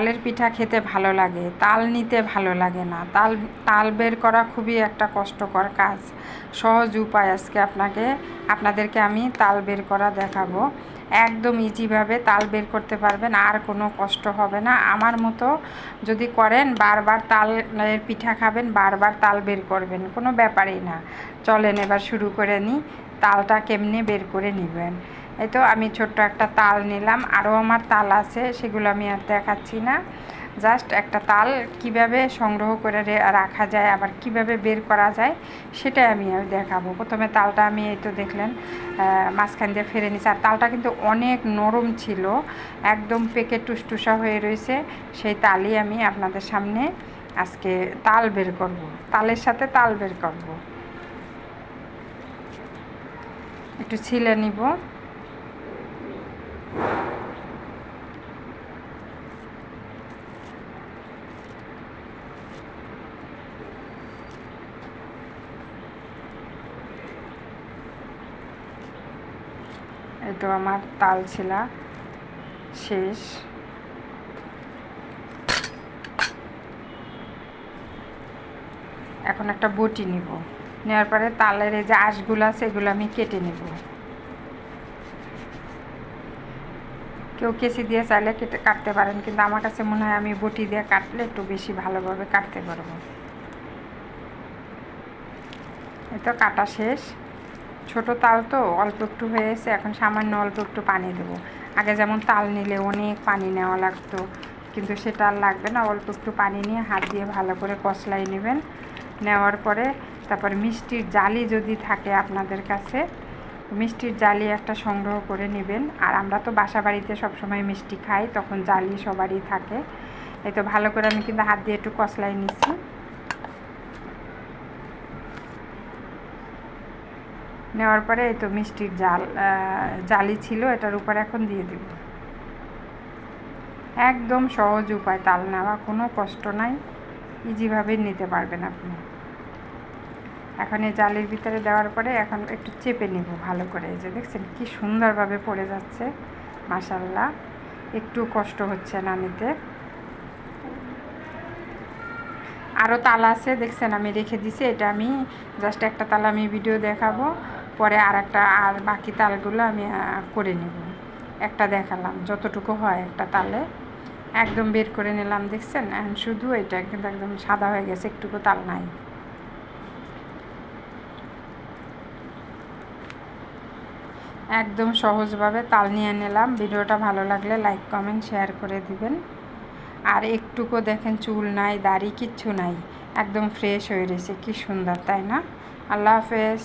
তালের পিঠা খেতে ভালো লাগে, তাল নিতে ভালো লাগে না। তাল তাল বের করা খুবই একটা কষ্টকর কাজ। সহজ উপায় আজকে আপনাকে, আপনাদেরকে আমি তাল বের করা দেখাবো। একদম ইজিভাবে তাল বের করতে পারবেন, আর কোনো কষ্ট হবে না। আমার মতো যদি করেন, বারবার তালের পিঠা খাবেন, বারবার তাল বের করবেন, কোনো ব্যাপারই না। চলেন এবার শুরু করে নিই, তালটা কেমনে বের করে নেবেন। এই তো আমি ছোট্ট একটা তাল নিলাম। আরও আমার তাল আছে, সেগুলো আমি আর দেখাচ্ছি না। জাস্ট একটা তাল কীভাবে সংগ্রহ করে রাখা যায়, আবার কীভাবে বের করা যায়, সেটাই আমি আর দেখাবো। প্রথমে তালটা আমি এই তো দেখলেন মাঝখান দিয়ে ফেরে নিছি। আর তালটা কিন্তু অনেক নরম ছিল, একদম পেকে টুসটুসা হয়ে রয়েছে। সেই তালই আমি আপনাদের সামনে আজকে তাল বের করব। তালের সাথে তাল বের করব। একটু ছিলে নিব। তো আমার তাল ছিলা শেষ। এখন একটা বটি নিব। নেওয়ার পরে তালের এই যে আঁশগুলো আছে, এগুলো আমি কেটে নেব। কেউ কেসি দিয়ে চাইলে কেটে কাটতে পারেন, কিন্তু আমার কাছে মনে হয় আমি বটি দিয়ে কাটলে একটু বেশি ভালোভাবে কাটতে পারব। এই তো কাটা শেষ। ছোট তাল তো, অল্প একটু হয়েছে এখন সামান্য অল্প একটু পানি দেবো। আগে যেমন তাল নিলে অনেক পানি নেওয়া লাগতো, কিন্তু সেটা আর লাগবে না, অল্প একটু পানি নিয়ে হাত দিয়ে ভালো করে কষলাই নেবেন। নেওয়ার পরে তারপর মিষ্টির জালি যদি থাকে আপনাদের কাছে, মিষ্টির জালি একটা সংগ্রহ করে নেবেন। আর আমরা তো বাসা বাড়িতে সবসময় মিষ্টি খাই, তখন জালি সবারই থাকে। এই তো ভালো করে আমি কিন্তু হাত দিয়ে একটু কষলাই নিচ্ছি। নেওয়ার পরে এই তো মিষ্টির জাল জালি ছিল, এটার উপর এখন দিয়ে দেব। একদম সহজ উপায়, তাল নেওয়া, কোনো কষ্ট নাই। ইজিভাবে নিতে পারবেন আপনি। এখন এই জালির ভিতরে দেওয়ার পরে এখন একটু চেপে নেব ভালো করে। এই যে দেখছেন, কি সুন্দরভাবে পড়ে যাচ্ছে মাসাল্লাহ একটু কষ্ট হচ্ছে না নিতে। আরও তাল আছে, দেখছেন আমি রেখে দিছি, এটা আমি জাস্ট একটা তাল আমি ভিডিও দেখাবো। পরে আর একটা আর বাকি তালগুলো আমি করে নেব। একটা দেখালাম, যতটুকু হয় একটা তালে। একদম বের করে নিলাম, দেখছেন? এখন শুধু এটা কিন্তু একদম সাদা হয়ে গেছে, একটুকু তাল নাই। একদম সহজভাবে তাল নিয়ে নিলাম। ভিডিওটা ভালো লাগলে লাইক, কমেন্ট, শেয়ার করে দিবেন। আর একটুকু দেখেন, চুল নাই, দাড়ি কিচ্ছু নাই। একদম ফ্রেশ হয়ে রয়েছে, কি সুন্দর, তাই না? আল্লাহ হাফেজ।